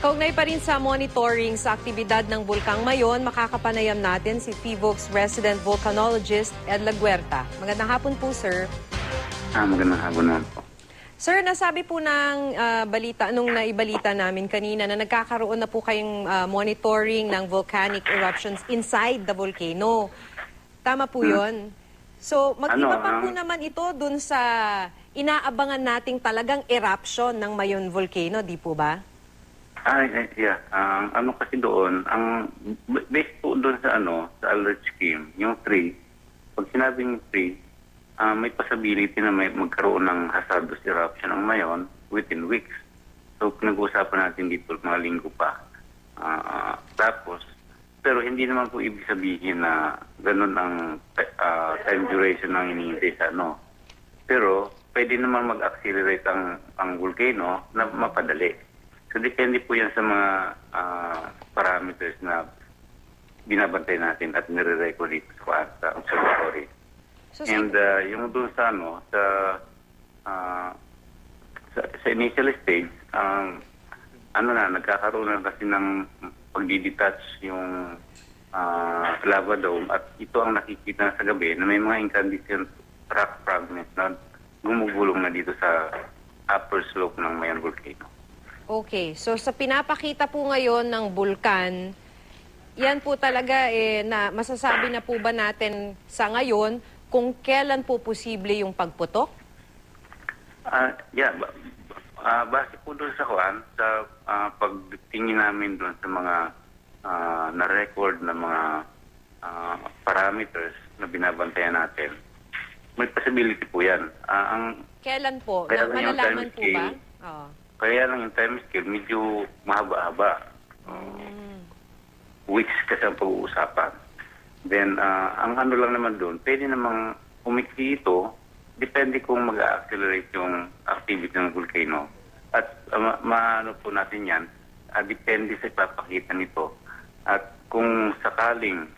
Kaugnay pa rin sa monitoring sa aktibidad ng Bulkang Mayon, makakapanayam natin si FIVOX resident volcanologist Ed Laguerta. Magandang hapon po, sir. Ah, magandang hapon naman po. Sir, nasabi po ng ah, balita, nung naibalita namin kanina na nagkakaroon na po kayong ah, monitoring ng volcanic eruptions inside the volcano. Tama po yun? So, mag-iba Ano, pa po ang- naman ito dun sa inaabangan nating talagang eruption ng Mayon volcano, di po ba? Ah, eh, yeah. Ang ano kasi doon, ang based po doon sa ano, sa alert scheme, yung 3, pag sinabing 3, ah, may possibility na may magkaroon ng hazardous eruption ang mayon within weeks. So, pinag-uusapan natin dito mga linggo pa. Ah, tapos, pero hindi naman po ibig sabihin na ganun ang ah, time duration ng hinihintay sa ano. Pero, pwede naman mag-accelerate ang, ang volcano na mapadali. So, depende po yan sa mga ah, parameters na binabantay natin at nire-record dito sa, sa observatory. So, And uh, yung doon sa ano, sa, ah, sa, sa initial stage, ang ano na, nagkakaroon na kasi ng pagdidetach yung ah, lava dome at ito ang nakikita sa gabi na may mga incandescent rock fragments na gumugulong na dito sa upper slope ng Mayan Volcano. Okay, so sa pinapakita po ngayon ng bulkan, yan po talaga eh, na masasabi na po ba natin sa ngayon kung kailan po posible yung pagputok? Ah, yeah, ba, ah, base po doon sa kuan, sa ah, pagtingin namin doon sa mga ah, na-record na mga ah, parameters na binabantayan natin, may possibility po yan. Ah, ang Kailan po? Na, lang yung malalaman time po ba? scale. Oo. Kaya lang yung time scale medyo mahaba-haba. Mm. weeks kasi ang pag-uusapan. Then, ah, ang ano lang naman doon, pwede namang umiksi ito, depende kung mag-accelerate yung activity ng volcano. At ma- maano po natin yan, ah, depende sa ipapakita nito. At kung sakaling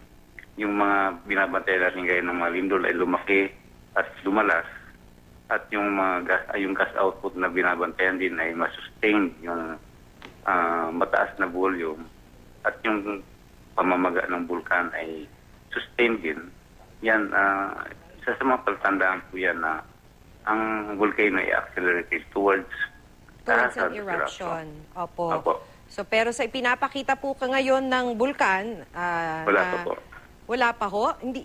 yung mga binabantay natin gaya ng mga lindol ay lumaki at lumalas, at yung mga gas, ay yung gas output na binabantayan din ay masustain yung ah, mataas na volume at yung pamamaga ng bulkan ay sustained din. Yan, ah, isa sa mga palatandaan po yan na ang volcano ay accelerated towards Towards an eruption. Opo. Opo. So pero sa ipinapakita po ka ngayon ng bulkan, ah, Wala na- pa po. Wala pa ho? Hindi.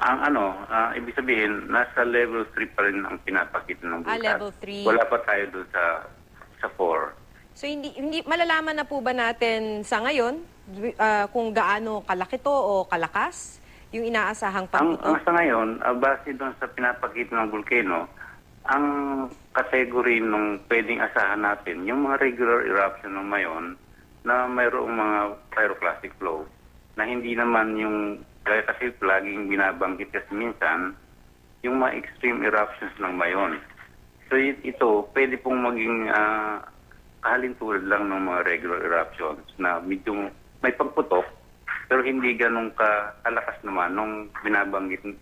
Ang ano, ah, ibig sabihin, nasa level 3 pa rin ang pinapakita ng Ah, bulkan. level three. Wala pa tayo doon sa sa 4. So hindi hindi malalaman na po ba natin sa ngayon ah, kung gaano kalaki to o kalakas yung inaasahang Ang, pagputok? ang sa ngayon, ah, base doon sa pinapakita ng volcano, ang category nung pwedeng asahan natin, yung mga regular eruption ng mayon na mayroong mga pyroclastic flow na hindi naman yung, kaya kasi laging binabanggit kasi minsan, yung mga extreme eruptions ng mayon. So ito, pwede pong maging ah, kahalintulad lang ng mga regular eruptions na medyo may pagputok pero hindi ganun ka kalakas naman nung binabanggit ng,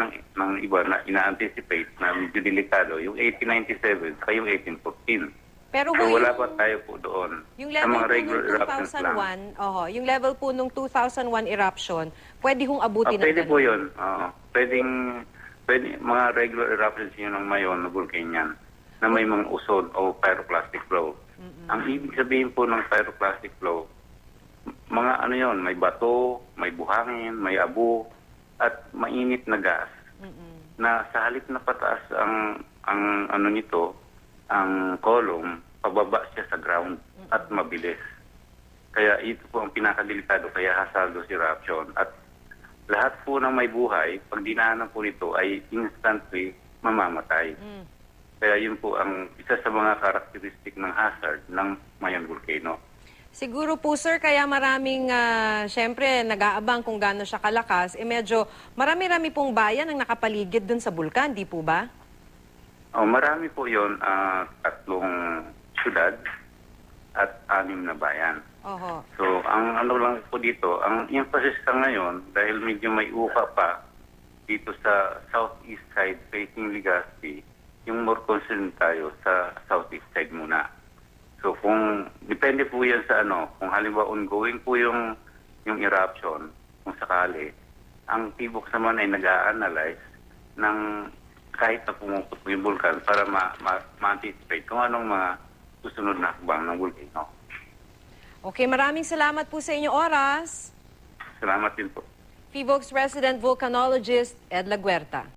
ng, ng iba na ina-anticipate na medyo delikado, yung 1897 sa yung 1814. Pero So ho, wala yung- pa tayo po doon. Yung sa level mga po regular nung eruptions lang. 2001, oho, yung level po nung 2001 eruption, pwede hong Ah, abutin pwede ng po ganun. yun. Oo. pwedeng, pwede, mga regular eruptions yun ng mayon na volcanian na may mga usod o pyroclastic flow. Ang ibig sabihin po ng pyroclastic flow, m- mga ano yon, may bato, may buhangin, may abo, at mainit na gas na sa halip na pataas ang ang ano nito, ang column, pababa siya sa ground at mabilis. Kaya ito po ang pinakadelikado, kaya hazardous eruption. At lahat po ng may buhay, pag dinaanan po nito ay instantly mamamatay. Mm. Kaya yun po ang isa sa mga karakteristik ng hazard ng Mayon Volcano. Siguro po sir, kaya maraming, ah, syempre, nag-aabang kung gaano siya kalakas, eh medyo marami-rami pong bayan ang nakapaligid dun sa bulkan, di po ba? Oh, marami po yon tatlong syudad at anim na bayan. Oho. So, ang ano lang po dito, ang emphasis sa ngayon, dahil medyo may uka pa dito sa southeast side facing Legazpi, yung more concerned tayo sa southeast side muna. So kung depende po 'yan sa ano, kung halimbawa ongoing po yung yung eruption, kung sakali, ang PBOX naman ay nag-a-analyze ng kahit na pumupot po yung vulkan para ma- ma- ma-anticipate kung anong mga susunod na hakbang ng volcano. Okay, maraming salamat po sa inyong oras. Salamat din po. PVOX resident volcanologist Ed La Guerta.